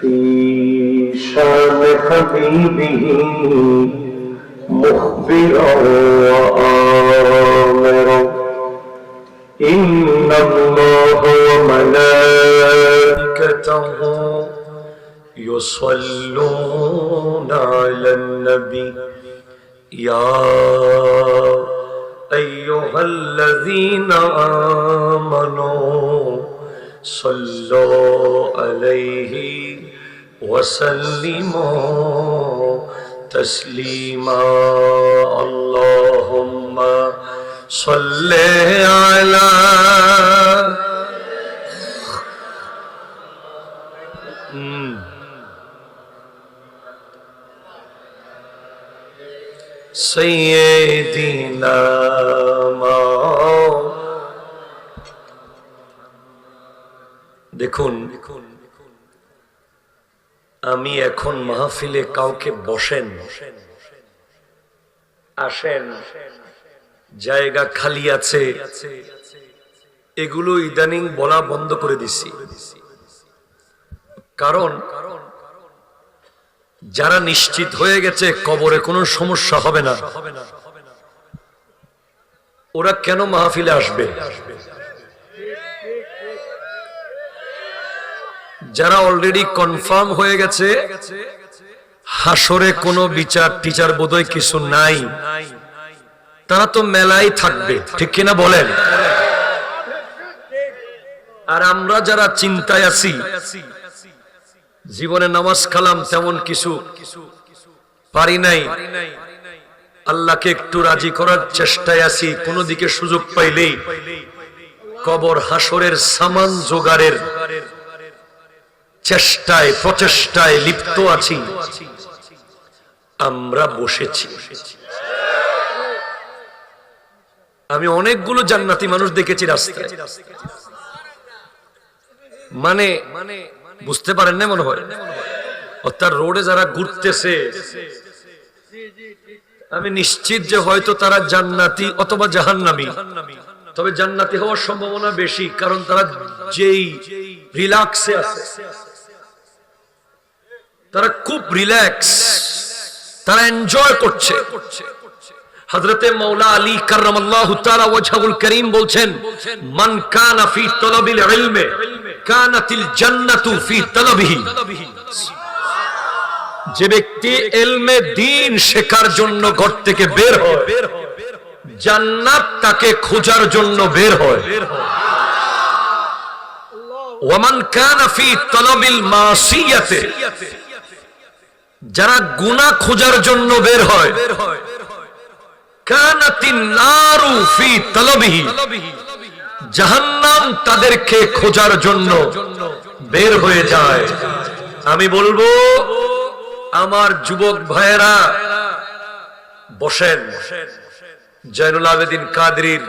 في شان حبيبه مخبرا وآمرا. إن الله وملائكته يصلون على النبي. يا أيها الذين آمنوا صلوا عليه وسلموا تسليما اللهم صل على سيدنا দেখুন আমি এখন মাহফিলে কাউকে বসেন, আসেন, জায়গা খালি আছে, এগুলো ইদানিং বলা বন্ধ করে দিছি। কারণ যারা নিশ্চিত হয়ে গেছে কবরে কোনো সমস্যা হবে না, ওরা কেন মাহফিলে আসবে? যারা অলরেডি কনফার্ম হয়ে গেছে হাসরে কোনো বিচার, টিচার বোধহয় কিছু নাই। তারা তো মেলাই থাকবে, ঠিক কিনা বলেন? আর আমরা যারা চিন্তায় আছি, জীবনে নামাজ কালাম তেমন কিছু পারি নাই। আল্লাহকে একটু রাজি করার চেষ্টায় আছি, কোনো দিকে সুযোগ পাইলেই। কবর হাসরের সামান জোগাড়ের চেষ্টায়, প্রচেষ্টায় লিপ্ত আছি। আমরা বসেছি। আমি অনেকগুলো জান্নাতি মানুষ দেখেছি রাস্তায়। মানে বুঝতে পারেন না মনে হয়? অর্থাৎ রোডে যারা ঘুরতেছে, আমি নিশ্চিত যে হয়তো তারা জান্নাতি অথবা জাহান্নামি। তবে জান্নাতি হওয়ার সম্ভাবনা বেশি, কারণ তারা যেই রিল্যাক্সে আছে। তারা খুব রিল্যাক্স তারা এনজয় করছে। হযরতে মাওলা আলী তাআলা ওয়াজহুল করিম বলছেন, মান কানা ফি তলবিল ইলমে, কানাতিল জান্নাতু ফি তলবিহি। যে ব্যক্তি ইলমে দ্বীন শেখার জন্য ঘর থেকে বের হয়, জান্নাত তাকে খোঁজার জন্য বের হয়। ওয়ামান কানা ফি তলবিল মাসিয়াতে যারা গুনাহ খোঁজার জন্য বের হয়। জাহান্নাম তাদেরকে খোঁজার জন্য বের হয়ে যায়। আমি বলব, আমার যুবক ভাইয়েরা, বসেন। জয়নুল আবেদিন কাদরির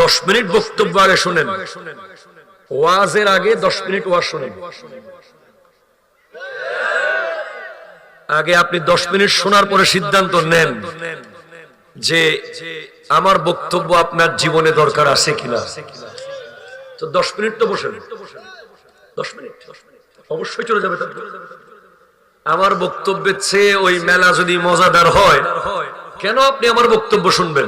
দশ মিনিট বক্তব্য আগে শুনেন। ওয়াজের আগে দশ মিনিট ওয়াজ শুনেন। আগে আপনি দশ মিনিট শোনার পরে সিদ্ধান্ত নেন যে আমার বক্তব্য আপনার জীবনে দরকার আছে কিনা। তো দশ মিনিট তো বসেন দশ মিনিট? অবশ্যই চলে যাবে আমার বক্তব্যের চেয়ে ওই মেলা যদি মজাদার হয়, কেন আপনি আমার বক্তব্য শুনবেন?